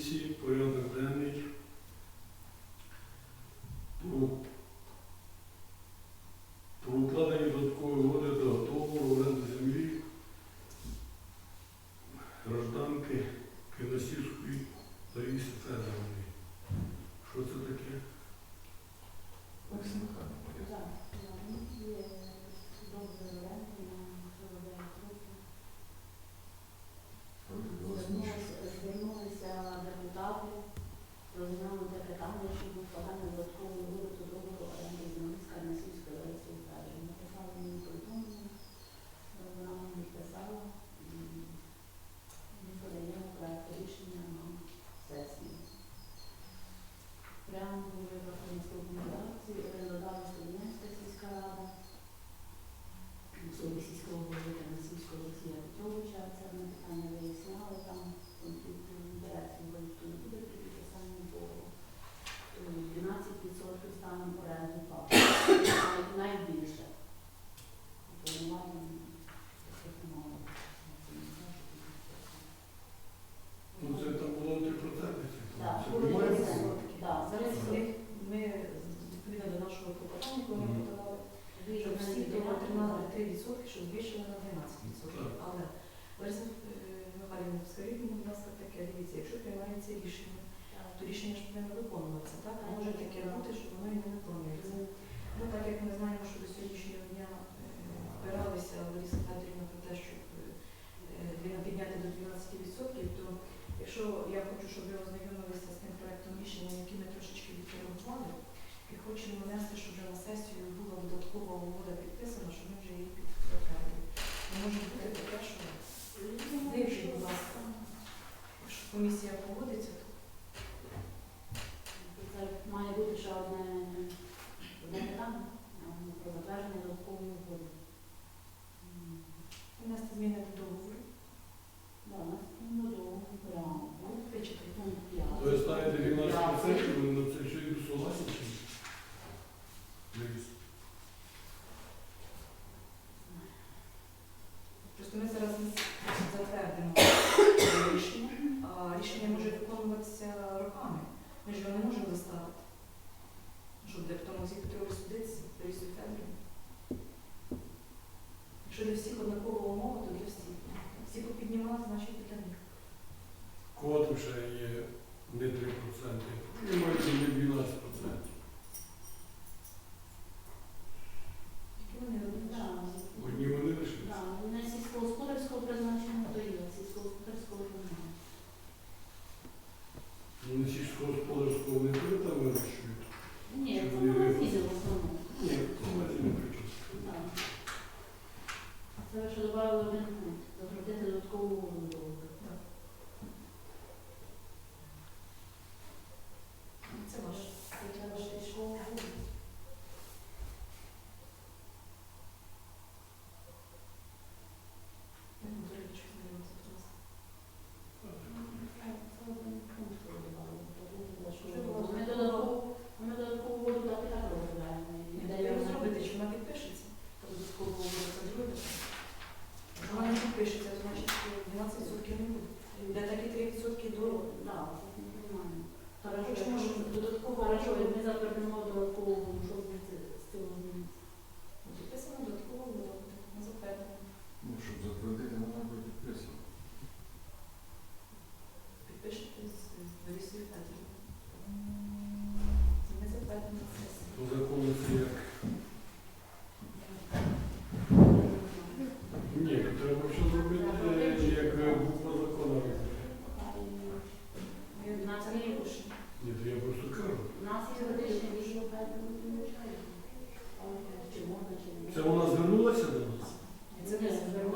DC це рішення. є не 3%, приймається не 12%. Одні призначення Ні, не в основному. Ні, не причому. Один пункт, загрузити додаткову.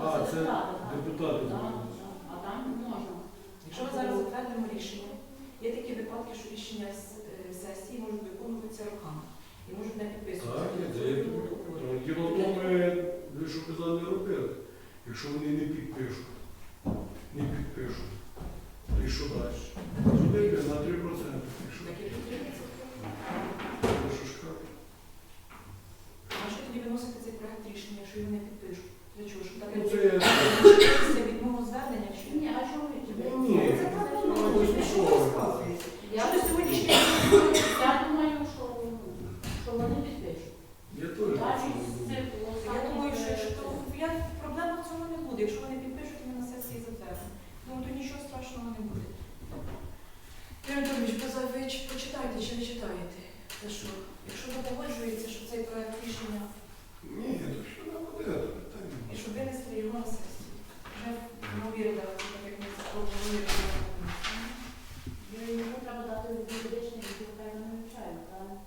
А, це депутати. А там можна. Якщо ми зараз затвердимо рішення, є такі випадки, що рішення е, сесії можуть виконуватися руками і можуть не підписуватися. Ну, діло в тому, що казали, не робили, якщо вони не підпишуть. Не підпишуть. І що далі? Зробити на 3%. Якщо... почитайте чи не читаєте? Це що? Якщо ви погоджуєте, що цей проект рішення, Ні, то що нам буде, то питання. і щоб винесли його на сесію. Вже в новій редакції, так як ми це пробували. Йому треба дати юридичний відділ, хай вони вивчають, правильно?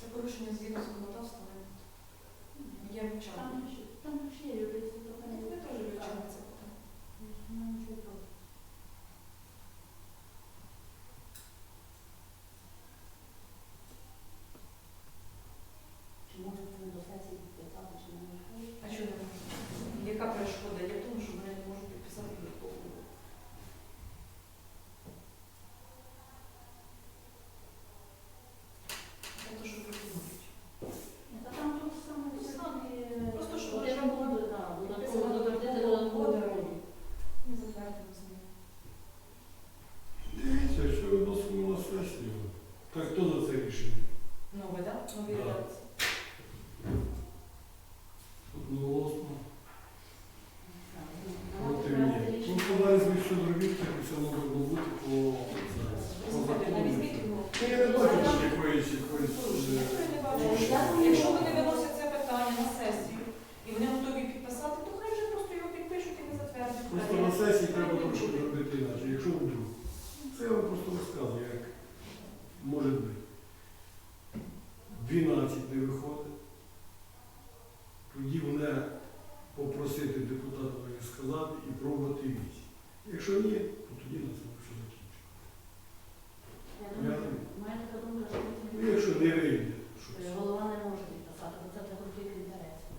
Це порушення згідно законодавства. але Я вивчала. Там ж там ж є юристи, то хай Ми вони теж вивчали це питання. Ну, нічого проти. Чи може вони до сесії підписати, чи не можуть? А чого не можна? Яка перешкода є тому, що вони не можуть підписати додаткову угоду? Це те, що пропонують. Ні, Та там тут саме самі Просто, що один можна угоду, так, підписати додатково затвердити додаткову додаткову угоду. угоду. Ми затвердимо з ним. Дивіться, що виносимо на сесію. Так хто за це рішення? Нове, так? Нові Да. редакції. Одноголосно. Так, ну, Проти треба ні. рішення. Ну, коли звідси зробіть, так і все може бути по зараз. По Слухайте, закону. навізьміть його. Ні, я не бачу що якоїсь якоїсь. Порушення. е, Я не бачу. Е, Якщо вони виносять це питання на сесію і вони готові підписати, то хай вже просто його підпишуть і ми затвердимо. Просто на сесії треба трошки зробити інакше, якщо вдруг. Це я вам просто розказую, як може бути. 12 не виходить. Тоді мене попросити депутатові сказати і пробувати вісь, Якщо ні, то тоді на все закінчимо. Я думаю, у мене така думка, що Ну, якщо не вийде, що Е, це. голова не може підписати, бо це для конфлікту інтересів.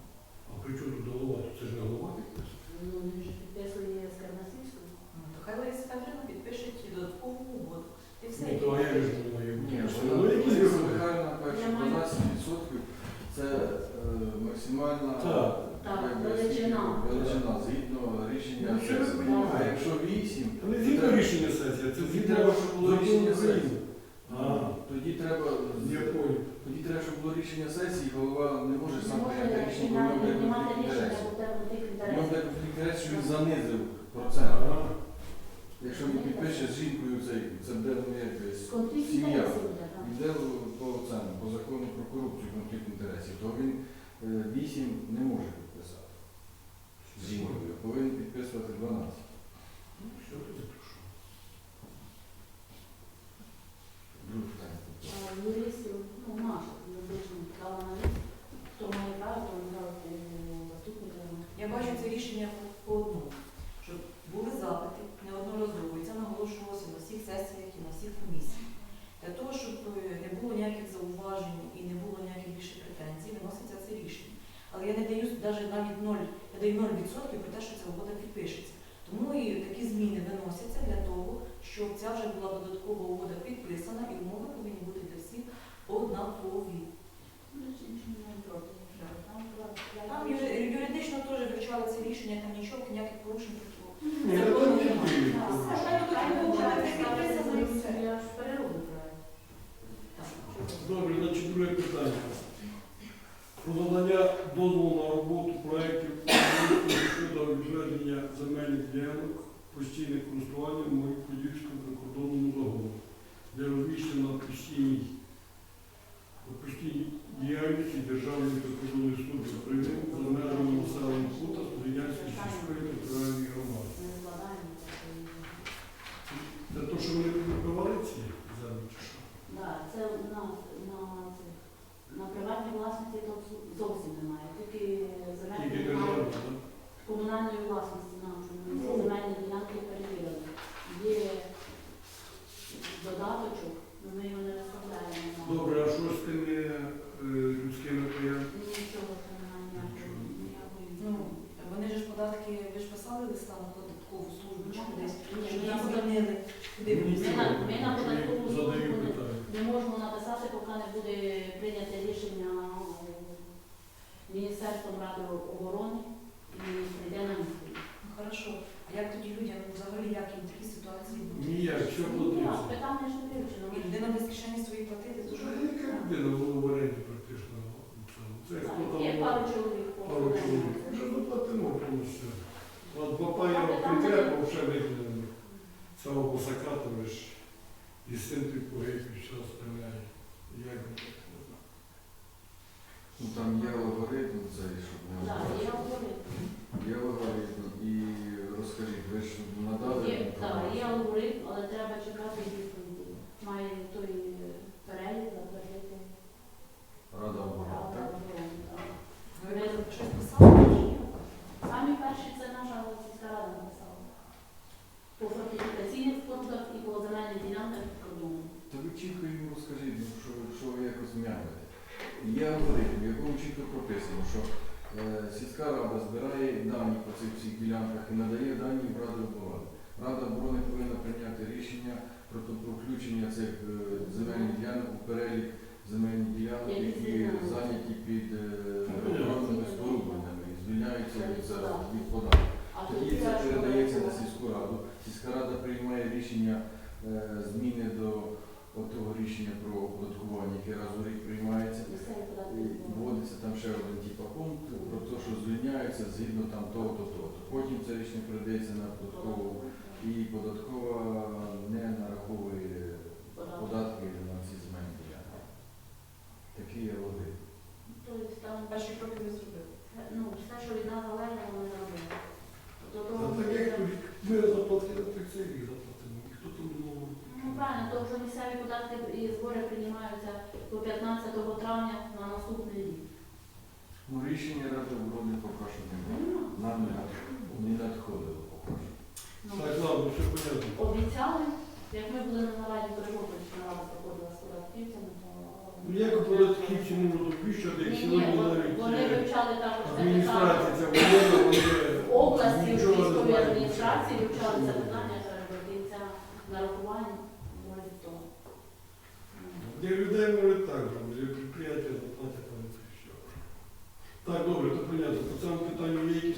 А при чому тут голова? Тут Це ж не голова підписує. Ну, він ж підписує з Карнасівською. Ну, то хай Лариса Петрівна підпише ті додаткову угоду. І все. Ну, то а я ж не маю Ні, бути. вона Ну, якісь Лариса виходить. Михайлівна каже, Я маю- 12% це е, максимальна Так. Так, якби, величина. величина згідно рішення Ну, що ви сесії. понімаєте? А якщо 8, Та не згідно рішення сесії, а це Тоді згідно треба, щоб було закону рішення України. сесії. А, тоді треба я понял. тоді треба, щоб було рішення сесії, голова не може сам прийняти рішення, бо в нього буде конфлікт інтересів. в конфлікт нього інтересів. буде конфлікт інтересів, що він занизив процент. Якщо він підпише з жінкою, це, це буде ну, Конфлікт сім'я. інтересів буде, так. Йде по цьому, по закону про корупцію, конфлікт інтересів, то він 8 не може підписати з жінкою, повинен підписувати 12. Ну, все, тоді прошу. Друге питання. А Юристів, ну, наших юридичних права на рік. Хто має право, то брати заступника. Я бачу це рішення по одному, що були запити неодноразово, і це наголошувалося на всіх сесіях і на всіх комісіях. Для того, щоб е, не було ніяких зауважень і не було ніяких більше претензій, виноситься це рішення. Але я не даю навіть навіть 0, я даю 0% про те, що ця угода підпишеться. Тому і такі зміни виносяться для того, щоб ця вже була додаткова угода підписана і умови повинні бути для всіх однакові. Нічого не проти. Там була- Там юри- юридично теж вивчали це рішення, там нічого, ніяких порушень проти. Ні, Це та було там нормально. тільки Так, порушення. Хай тут хай буде буде підписано і все. Я ж перероблю проект. Добре, значить друге питання. Про надання дозволу на роботу проєктів щодо відведення земельних ділянок постійне Моїх-Подільському прикордонному загону де розміщена на постійній у постійній діяльності Державної прикордонної служби України за межами населеного пункту Студентської сільської територіальної громади. Ми складаємо. Це те, що вони вибивали ці землі чи що? Так, це у нас на, цих- на приватній власності то зовсім немає. Тільки земельні Тільки ділянки державні, так? комунальної власності нашої. Ми Ну. ці земельні ділянки перевірили. Є додаточок, але ми його не виставляємо. Добре, а що з тими е, людськими появами? Нічого там немає ніякої. ніякої. Ну, вони ж податки, ви ж писали листа на податкову службу чи кудись, Ні, щоб ми їх на подат- звільнили. Куди Ми вони на- ми на Чи податкову Задаю службу не- питання. Не можемо написати, поки не буде прийняте рішення е, Міністерством Ради оборони і прийде на місце. Ну, хорошо. А як тоді людям ну, взагалі, як їм такі ситуації будуть? Ніяк, що Ну, платиться? Питання ж не вивчено. І людина без кишені свої платити, то що? Яка людина було в оренді практично. Це, хто Так, Є пару чоловік. пару чоловік. Вже заплатимо повністю. два пая конкретно вже виконано. Цього босака там ж і син під погиб, і все оставляє. Як. Ну там є алгоритм цей, щоб не Так, знати. я говорю. Є алгоритм. І розкажіть, ви ж надали Є, так, інформацію? є алгоритм, але треба чекати відповіді. Має той е, перелік затвердити Рада оборони, Рада так? оборони. так. Ви ви щось писали? Самі перші це наша сільська рада написала. По фортифікаційних спортах і по земельних ділянках під кордоном. Та ви чітко йому розкажіть, ну, що, що ви якось м'явите. Є алгоритм, в якому чітко прописано, що е, сільська рада збирає дані по цих всіх ділянках і надає дані в Раду оборони. Рада оборони повинна прийняти рішення про, про включення цих е, земельних ділянок у перелік земельних ділянок, Які які звільняються. зайняті під е, понятно. оборонними спорудами і звільняються від, Від е, податків. від податків. А Тоді тоді це аж передається на коли- сільську раду. Сільська рада приймає рішення е, зміни до от того рішення про оподаткування, яке раз у рік приймається. Місцеві податки І відбувають. вводиться там ще один типу пункт про те, що звільняються згідно там того, то, то. Потім передається на податкову і податкова не нараховує Податки. податки на ці земельні ділянки. Такий є алгоритм. Тобто там Перші кроки ви зробили. ну, все, що від нас залежало, ми зробили. До того Та так як ми- ми заплатили, так це рік заплатимо. Ніхто там не мов. Ну правильно, тому що місцеві податки і збори приймаються до 15 травня на наступний рік. Ну, рішення Ради оборони поки що. Ну, Нам не надходило, поки що. ну, Так, ладно, все понятно. Обіцяли, як ми були на нараді Перегопольська рада проходила з податківцями, то... Ну як податківці можуть обіщати, як Ні, вони- навіть вони е, вивчали також це адміністрація питання. ця воєнна, вони В області в нічого не військовій знають. адміністрації вивчали це питання, нарахування, може то. Для людей може так, там, для підприємства заплатять. Так, добре, то понятно. По цьому питанню є якісь?